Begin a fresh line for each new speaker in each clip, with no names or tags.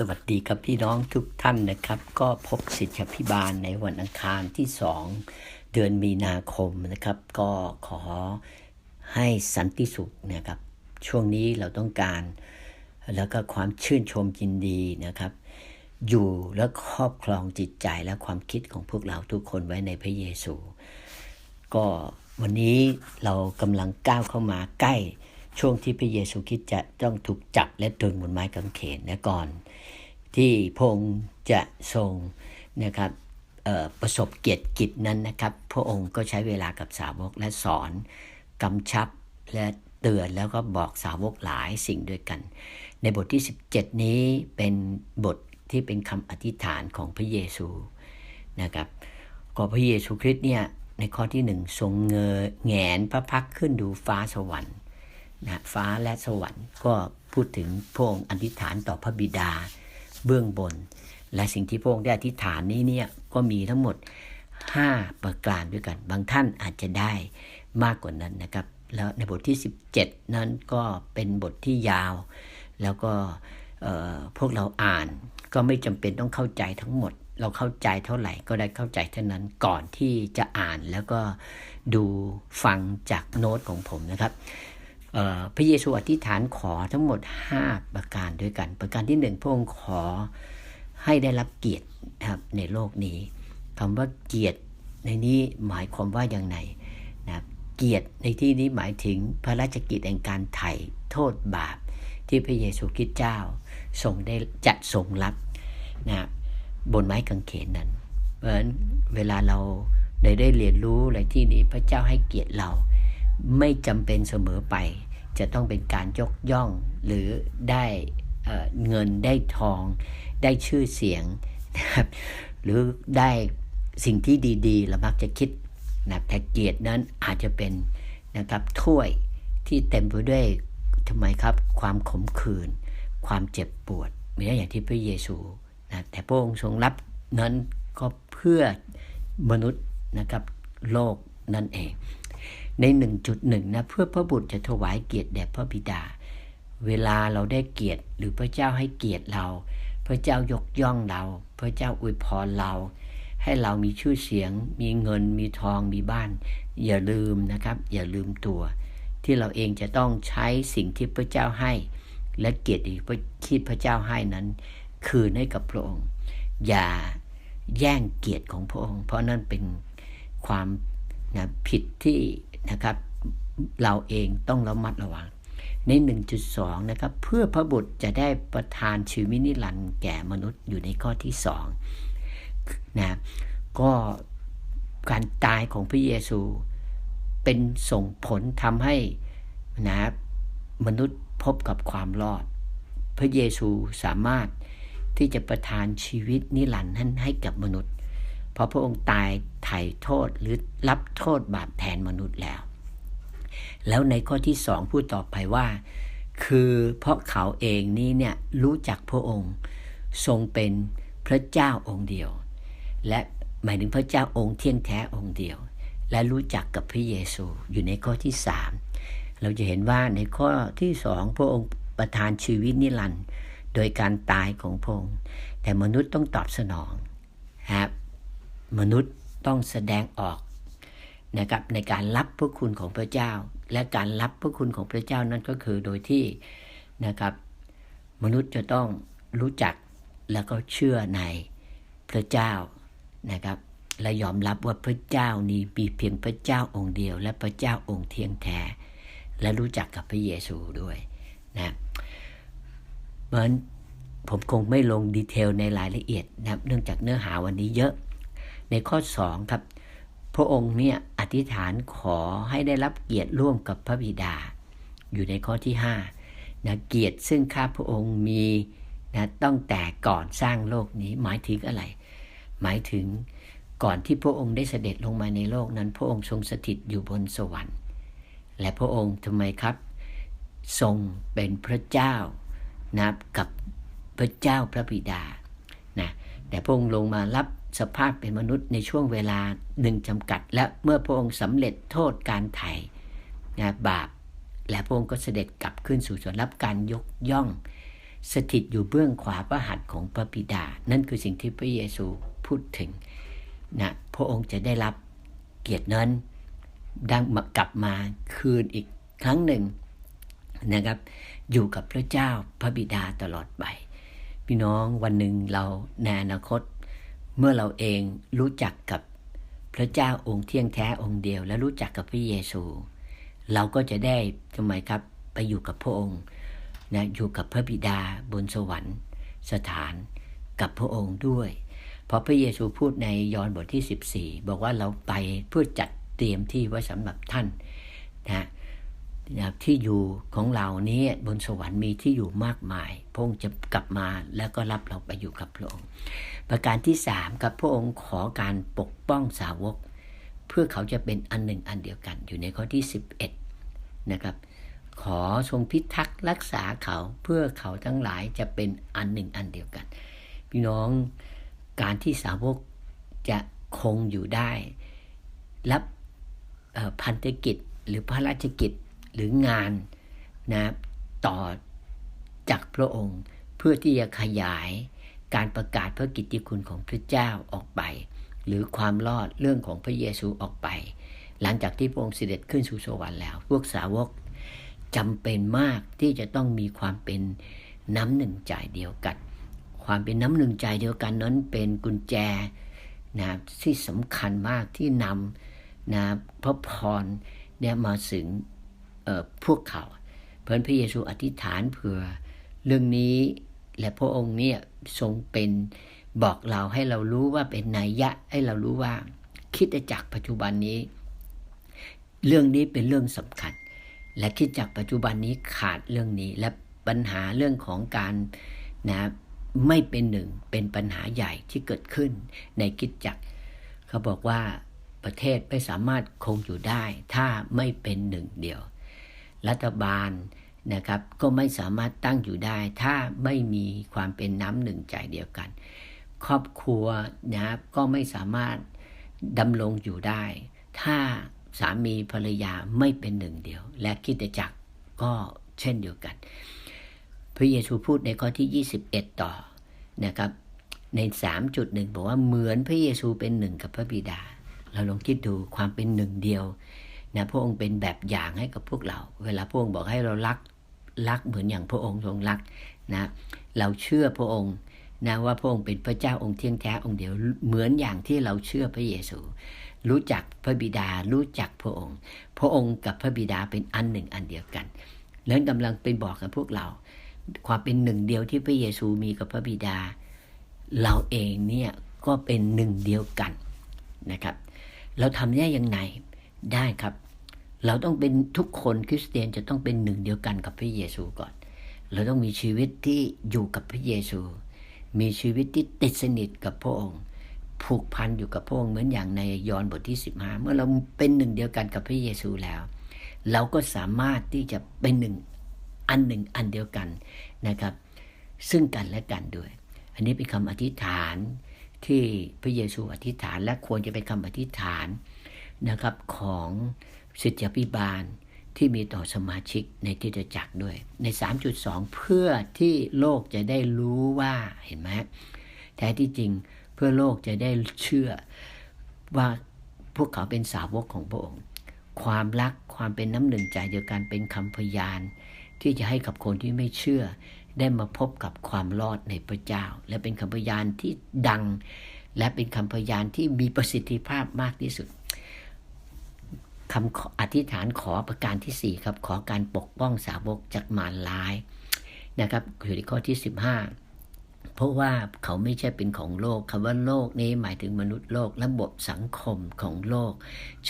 สวัสดีครับพี่น้องทุกท่านนะครับ ก็พบสิทธิพิบาลในวันอังคารที่ 2 เดือนมีนาคมนะครับ ก็ขอให้สันติสุขนะครับ ช่วงนี้เราต้องการ แล้วก็ความชื่นชมยินดีนะครับ อยู่และครอบครองจิตใจและความคิดของพวกเราทุกคนไว้ในพระเยซู ก็วันนี้เรากำลังก้าวเข้ามาใกล้ ช่วงที่พระเยซูคริสต์จะต้องถูกจับและตรึงบนไม้กางเขนนะก่อน ที่พง์จะทรงนะครับประสบเกียรติกิจนั้นนะครับ พระองค์ก็ใช้เวลากับสาวกและสอนกำชับและเตือนแล้วก็บอกสาวกหลายสิ่งด้วยกัน ในบทที่ 17 นี้เป็นบทที่เป็นคำอธิษฐานของพระเยซูนะครับก็พระเยซูคริสต์เนี่ยในข้อที่หนึ่งทรงเงยแงนพระพักขึ้นดูฟ้าสวรรค์ นะฟ้าและสวรรค์ก็พูดถึงพระองค์อธิษฐานต่อพระบิดาเบื้องบน และสิ่งที่พระองค์ได้อธิษฐานนี้เนี่ยก็มีทั้งหมด 5 ประการด้วยกัน บางท่านอาจจะได้มากกว่านั้นนะครับ แล้วในบทที่ 17 นั้นก็เป็นบทที่ยาว แล้วก็พวกเราอ่านก็ไม่จำเป็นต้องเข้าใจทั้งหมด เราเข้าใจเท่าไหร่ก็ได้เข้าใจเท่านั้นก่อนที่จะอ่านแล้วก็ดูฟังจากโน้ตของผมนะครับ พระเยซูอธิษฐานขอทั้งหมด 5 ประการด้วยกัน ประการที่1พระองค์ขอให้ได้รับเกียรตินะครับในโลกนี้คำว่าเกียรติในนี้หมายความว่าอย่างไรนะครับเกียรติในที่นี้หมายถึงพระราชกิจแห่งการไถ่โทษบาปที่พระเยซูคริสต์เจ้าทรงได้จัดทรงรับนะบนไม้กางเขนนั้น เพราะฉะนั้นเวลาเราได้ได้เรียนรู้อะไรที่นี้พระเจ้าให้เกียรติเรา ไม่จำเป็นเสมอไป จะต้องเป็นการยกย่องหรือได้เงินได้ทอง ได้ชื่อเสียงนะครับหรือได้สิ่งที่ดีๆ เรามักจะคิดนะแต่เกียรตินั้นอาจจะเป็นนะครับถ้วยที่เต็มไปด้วยทำไมครับ ความขมขื่นความเจ็บปวดเหมือนอย่างที่พระเยซูนะแต่พระองค์ทรงรับนั้นก็เพื่อมนุษย์นะครับโลกนั่นเอง ใน 1.1นะเพื่อพระบุตรจะถวายเกียรติแด่พระบิดา เวลาเราได้เกียรติหรือพระเจ้าให้เกียรติเรา พระเจ้ายกย่องเรา พระเจ้าอวยพรเรา ให้เรามีชื่อเสียง มีเงิน มีทอง มีบ้าน อย่าลืมนะครับ อย่าลืมตัว ที่เราเองจะต้องใช้สิ่งที่พระเจ้าให้ และเกียรติที่พระเจ้าให้นั้น คืนให้กับพระองค์ อย่าแย่งเกียรติของพระองค์ เพราะนั่นเป็นความนะผิดที่ นะครับ เราเองต้องระมัดระวัง ใน 1.2 นะครับ เพื่อพระบุตรจะได้ประทานชีวิตนิรันดร์แก่มนุษย์อยู่ในข้อที่2นะก็การตายของพระเยซูเป็นส่งผลทำให้นะมนุษย์พบกับความรอด พระเยซูสามารถที่จะประทานชีวิตนิรันดร์นั้นให้กับมนุษย์ พราะพระองค์ตายไถ่โทษหรือรับโทษบาปแทนมนุษย์แล้ว แล้วในข้อที่สองพูดต่อไปว่า คือเพราะเขาเองนี้เนี่ยรู้จักพระองค์ทรงเป็นพระเจ้าองค์เดียว และหมายถึงพระเจ้าองค์เที่ยงแท้องค์เดียว และรู้จักกับพระเยซูอยู่ในข้อที่สามเราจะเห็นว่าในข้อที่สองพระองค์ประทานชีวิตนิรันดร์โดยการตายของพระองค์แต่มนุษย์ต้องตอบสนองครับ มนุษย์ต้องแสดงออกนะครับในการรับพระคุณของพระเจ้า และการรับพระคุณของพระเจ้านั้นก็คือโดยที่นะครับ มนุษย์จะต้องรู้จักแล้วก็เชื่อในพระเจ้านะครับและยอมรับว่าพระเจ้านี้มีเพียงพระเจ้าองค์เดียว และพระเจ้าองค์เทียงแท้และรู้จักกับพระเยซูด้วยนะเพราะฉะนั้นผมคงไม่ลงดีเทลในรายละเอียดนะเนื่องจากเนื้อหาวันนี้เยอะ ในข้อ2ครับ พระองค์เนี่ยอธิษฐานขอให้ได้รับเกียรติร่วมกับพระบิดา อยู่ในข้อที่5นะเกียรติซึ่งข้าพระองค์มีนะตั้งแต่ก่อนสร้างโลกนี้หมายถึงอะไร หมายถึงก่อนที่พระองค์ได้เสด็จลงมาในโลกนั้น พระองค์ทรงสถิตอยู่บนสวรรค์ และพระองค์ทำไมครับ ทรงเป็นพระเจ้านะกับพระเจ้าพระบิดานะแต่พระองค์ลงมารับ สภาพเป็นมนุษย์ในช่วงเวลาหนึ่งจำกัด และเมื่อพระองค์สำเร็จโทษการไถ่นะบาป และพระองค์ก็เสด็จกลับขึ้นสู่สวนรับการยกย่อง สถิตอยู่เบื้องขวาพระหัตถ์ของพระบิดา นั่นคือสิ่งที่พระเยซูพูดถึงนะพระองค์จะได้รับเกียรตินั้นดังกลับมาคืนอีกครั้งหนึ่งนะครับ อยู่กับพระเจ้าพระบิดาตลอดไปพี่น้องวันหนึ่งเราในอนาคต เมื่อเราเองรู้จักกับพระเจ้าองค์เที่ยงแท้องค์เดียว และรู้จักกับพระเยซู เราก็จะได้ทำไมครับไปอยู่กับพระองค์นะอยู่กับพระบิดาบนสวรรค์ สถานกับพระองค์ด้วย เพราะพระเยซูพูดในยอห์นบทที่ 14 บอกว่าเราไปเพื่อจัดเตรียมที่ไว้สำหรับท่านนะนะ ที่อยู่ของเรานี้บนสวรรค์มีที่อยู่มากมาย พระองค์จะกลับมาแล้วก็รับเราไปอยู่กับพระองค์ ประการที่สามกับพระองค์ขอการปกป้องสาวก เพื่อเขาจะเป็นอันหนึ่งอันเดียวกัน อยู่ในข้อที่ 11นะครับขอทรงพิทักษ์รักษาเขาเพื่อเขาทั้งหลายจะเป็นอันหนึ่งอันเดียวกัน พี่น้องการที่สาวกจะคงอยู่ได้ รับพันธกิจหรือพระราชกิจ หรืองานนะต่อจากพระองค์ เพื่อที่จะขยายการประกาศพระกิตติคุณของพระเจ้าออกไป หรือความรอดเรื่องของพระเยซูออกไป หลังจากที่พระองค์เสด็จขึ้นสู่สวรรค์แล้ว พวกสาวกจำเป็นมากที่จะต้องมีความเป็นน้ำหนึ่งใจเดียวกัน ความเป็นน้ำหนึ่งใจเดียวกันนั้นเป็นกุญแจนะที่สำคัญมากที่นำนะพระพรเนี่ยมาถึง พวกเขา เพราะพระเยซูอธิษฐานเผื่อเรื่องนี้ และพระองค์เนี่ยทรงเป็นบอกเราให้เรารู้ว่าเป็นนัยยะให้เรารู้ว่าคิดจากปัจจุบันนี้ เรื่องนี้เป็นเรื่องสำคัญ และคิดจากปัจจุบันนี้ขาดเรื่องนี้และปัญหาเรื่องของการนะไม่เป็นหนึ่งเป็นปัญหาใหญ่ที่เกิดขึ้นในคิดจักเขาบอกว่าประเทศไม่สามารถคงอยู่ได้ ถ้าไม่เป็นหนึ่งเดียว รัฐบาลนะครับก็ไม่สามารถตั้งอยู่ได้ ถ้าไม่มีความเป็นน้ำหนึ่งใจเดียวกัน ครอบครัวนะครับก็ไม่สามารถดำรงอยู่ได้ ถ้าสามีภรรยาไม่เป็นหนึ่งเดียว และคิดจักรก็เช่นเดียวกัน พระเยซูพูดในข้อที่ 21 ต่อนะครับใน 3.1 บอกว่าเหมือนพระเยซูเป็นหนึ่งกับพระบิดา เราลองคิดดูความเป็นหนึ่งเดียว นะพระองค์เป็นแบบอย่างให้กับพวกเรา เวลาพระองค์บอกให้เรารักรักเหมือนอย่างพระองค์ทรงรักนะเราเชื่อพระองค์นะว่าพระองค์เป็นพระเจ้าองค์เที่ยงแท้องค์เดียวเหมือนอย่างที่เราเชื่อพระเยซู รู้จักพระบิดารู้จักพระองค์ พระองค์กับพระบิดาเป็นอันหนึ่งอันเดียวกันนั้นกำลังเป็นบอกกับพวกเรา ความเป็นหนึ่งเดียวที่พระเยซูมีกับพระบิดา เราเองเนี่ยก็เป็นหนึ่งเดียวกันนะครับ เราทำได้ยังไง ได้ครับ เราต้องเป็นทุกคนคริสเตียนจะต้องเป็นหนึ่งเดียวกันกับพระเยซูก่อน เราต้องมีชีวิตที่อยู่กับพระเยซู มีชีวิตที่ติดสนิทกับพระองค์ผูกพันอยู่กับพระองค์เหมือนอย่างในยอห์นบทที่ 15 เมื่อเราเป็นหนึ่งเดียวกันกับพระเยซูแล้ว เราก็สามารถที่จะเป็นหนึ่งอันหนึ่งอันเดียวกันนะครับ ซึ่งกันและกันด้วย อันนี้เป็นคำอธิษฐานที่พระเยซูอธิษฐานและควรจะเป็นคำอธิษฐาน นะครับของสิทธิพิบาลที่มีต่อสมาชิกในที่จะจักด้วย ใน 3.2 เพื่อที่โลกจะได้รู้ว่าเห็นไหมแท้ที่จริงเพื่อโลกจะได้เชื่อว่าพวกเขาเป็นสาวกของพระองค์ ความรักความเป็นน้ำหนึ่งใจเดียวกันเป็นคำพยาน ที่จะให้กับคนที่ไม่เชื่อ ได้มาพบกับความรอดในพระเจ้า และเป็นคำพยานที่ดัง และเป็นคำพยานที่มีประสิทธิภาพมากที่สุด คำอธิษฐานขอประการที่ 4 ครับ ขอการปกป้องสาวกจากมารร้ายนะครับอยู่ในข้อที่ 15 เพราะว่าเขาไม่ใช่เป็นของโลกคำว่าโลกนี้หมายถึงมนุษย์โลกระบบสังคมของโลก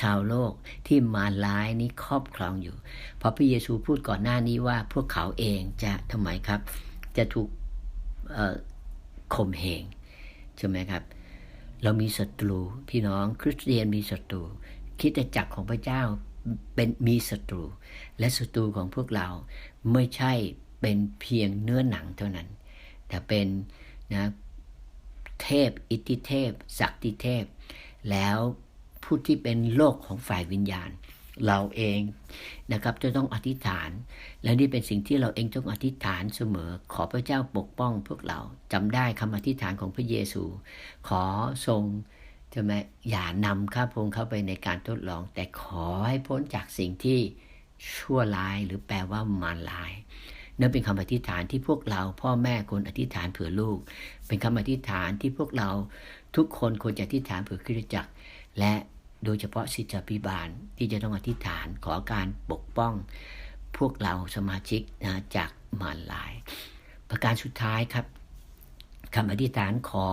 ชาวโลกที่มารร้ายนี้ครอบครองอยู่ เพราะพระเยซูพูดก่อนหน้านี้ว่าพวกเขาเองจะทำไมครับ จะถูกข่มเหงใช่ไหมครับ เรามีศัตรูพี่น้องคริสเตียนมีศัตรู คิดจักรของพระเจ้าเป็นมีศัตรู และศัตรูของพวกเราไม่ใช่เป็นเพียงเนื้อหนังเท่านั้น แต่เป็นนะเทพอิทธิเทพศักดิเทพ แล้วผู้ที่เป็นโลกของฝ่ายวิญญาณ เราเองนะครับจะต้องอธิษฐาน และนี่เป็นสิ่งที่เราเองต้องอธิษฐานเสมอ ขอพระเจ้าปกป้องพวกเราจำได้คำอธิษฐานของพระเยซู ขอทรง ใช่ไหมอย่านำข้าพงเข้าไปในการทดลอง แต่ขอให้พ้นจากสิ่งที่ชั่วร้ายหรือแปลว่ามารร้ายนั่นเป็นคำอธิษฐานที่พวกเราพ่อแม่ควรอธิษฐานเผื่อลูก เป็นคำอธิษฐานที่พวกเราทุกคนควรจะอธิษฐานเผื่อคริสตจักร และโดยเฉพาะสิทธิพิบาลที่จะต้องอธิษฐานขอการปกป้อง พวกเราสมาชิกนะจากมารลาย ประการสุดท้ายครับคำอธิษฐานขอ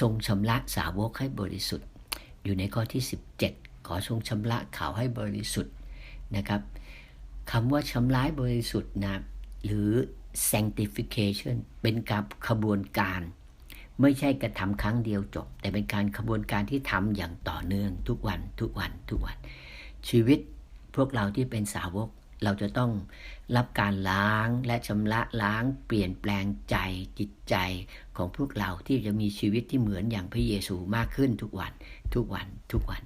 ทรงชำระสาวกให้บริสุทธิ์ อยู่ในข้อที่ 17 ขอทรงชำระเขาให้บริสุทธิ์นะครับคำว่าชำระบริสุทธิ์นะหรือ sanctification เป็นการขบวนการ ไม่ใช่กระทำครั้งเดียวจบ แต่เป็นการขบวนการที่ทำอย่างต่อเนื่องทุกวันทุกวันทุกวัน ชีวิตพวกเราที่เป็นสาวก เราจะต้องรับการล้างและชำระล้างเปลี่ยนแปลงใจจิตใจของพวกเราที่จะมีชีวิตที่เหมือนอย่างพระเยซูมากขึ้นทุกวันทุกวันทุกวัน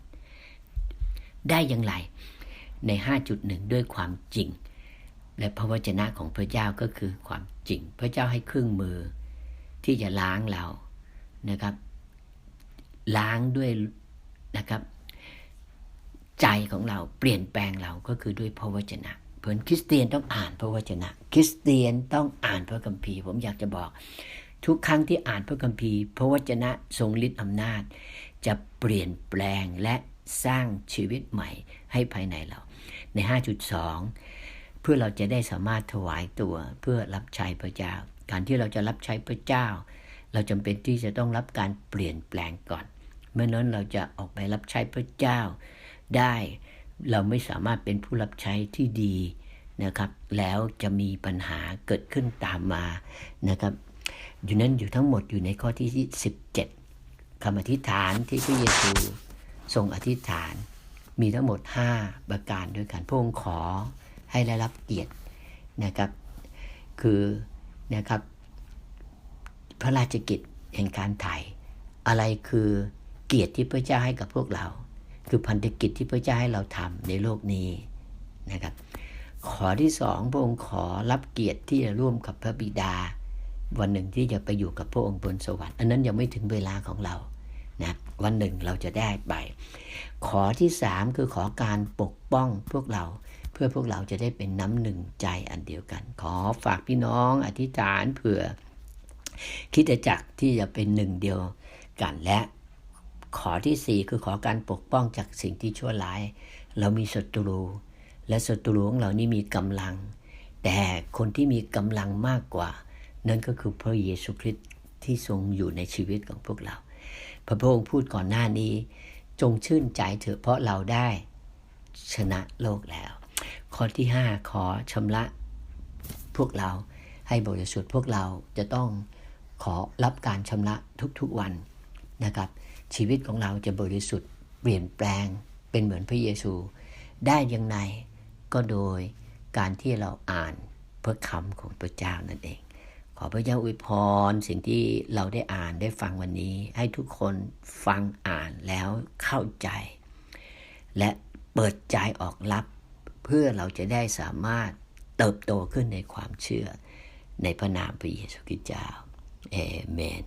ได้อย่างไรใน 5.1 ด้วยความจริง และพระวจนะของพระเจ้าก็คือความจริง พระเจ้าให้เครื่องมือที่จะล้างเรานะครับ ล้างด้วยนะครับ ใจของเราเปลี่ยนแปลงเราก็คือด้วยพระวจนะ เพื่อนคริสเตียนต้องอ่านพระวจนะ คริสเตียนต้องอ่านพระคัมภีร์ ผมอยากจะบอก ทุกครั้งที่อ่านพระคัมภีร์ พระวจนะทรงฤทธิ์อำนาจ จะเปลี่ยนแปลงและสร้างชีวิตใหม่ให้ภายในเรา ใน 5.2 เพื่อเราจะได้สามารถถวายตัวเพื่อรับใช้พระเจ้า การที่เราจะรับใช้พระเจ้า เราจำเป็นที่จะต้องรับการเปลี่ยนแปลงก่อน เมื่อนั้นเราจะออกไปรับใช้พระเจ้าได้ เราไม่สามารถเป็นผู้รับใช้ที่ดีนะครับ แล้วจะมีปัญหาเกิดขึ้นตามมานะครับอยู่นั้นอยู่ทั้งหมดอยู่ในข้อที่ 17คำอธิษฐานที่พระเยซูทรงอธิษฐาน มีทั้งหมด 5 ประการด้วยกันพระองค์ขอให้ได้รับเกียรตินะครับ คือนะครับ พระราชกิจแห่งการไถ่อะไรคือเกียรติที่พระเจ้าให้กับพวกเรา คือพันธกิจที่พระเจ้าให้เราทำในโลกนี้นะครับ ขอที่สองพระองค์ขอรับเกียรติที่จะร่วมกับพระบิดา วันหนึ่งที่จะไปอยู่กับพระองค์บนสวรรค์อันนั้นยังไม่ถึงเวลาของเรานะวันหนึ่งเราจะได้ไป ขอที่สามคือขอการปกป้องพวกเราเพื่อพวกเราจะได้เป็นน้ำหนึ่งใจอันเดียวกัน ขอฝากพี่น้องอธิษฐานเผื่อคิดจักที่จะเป็นหนึ่งเดียวกันและ ขอที่สี่คือขอการปกป้องจากสิ่งที่ชั่วร้าย เรามีศัตรู และศัตรูของเรานี่มีกำลัง แต่คนที่มีกำลังมากกว่า นั่นก็คือพระเยซูคริสต์ที่ทรงอยู่ในชีวิตของพวกเรา พระพองค์พูดก่อนหน้านี้ จงชื่นใจเถอะเพราะเราได้ชนะโลกแล้ว ข้อที่ 5 ขอชำระพวกเราให้บริสุทธิ์พวกเราจะต้องขอรับการชำระทุกๆวันนะครับ ชีวิตของเราจะบริสุทธิ์เปลี่ยนแปลงเป็นเหมือนพระเยซู ได้ยังไงก็โดยการที่เราอ่านพระคำของพระเจ้านั่นเอง ขอพระเจ้าอวยพรสิ่งที่เราได้อ่านได้ฟังวันนี้ ให้ทุกคนฟังอ่านแล้วเข้าใจ และเปิดใจออกรับ เพื่อเราจะได้สามารถเติบโตขึ้นในความเชื่อในพระนามพระเยซูคริสต์เจ้าเอเมน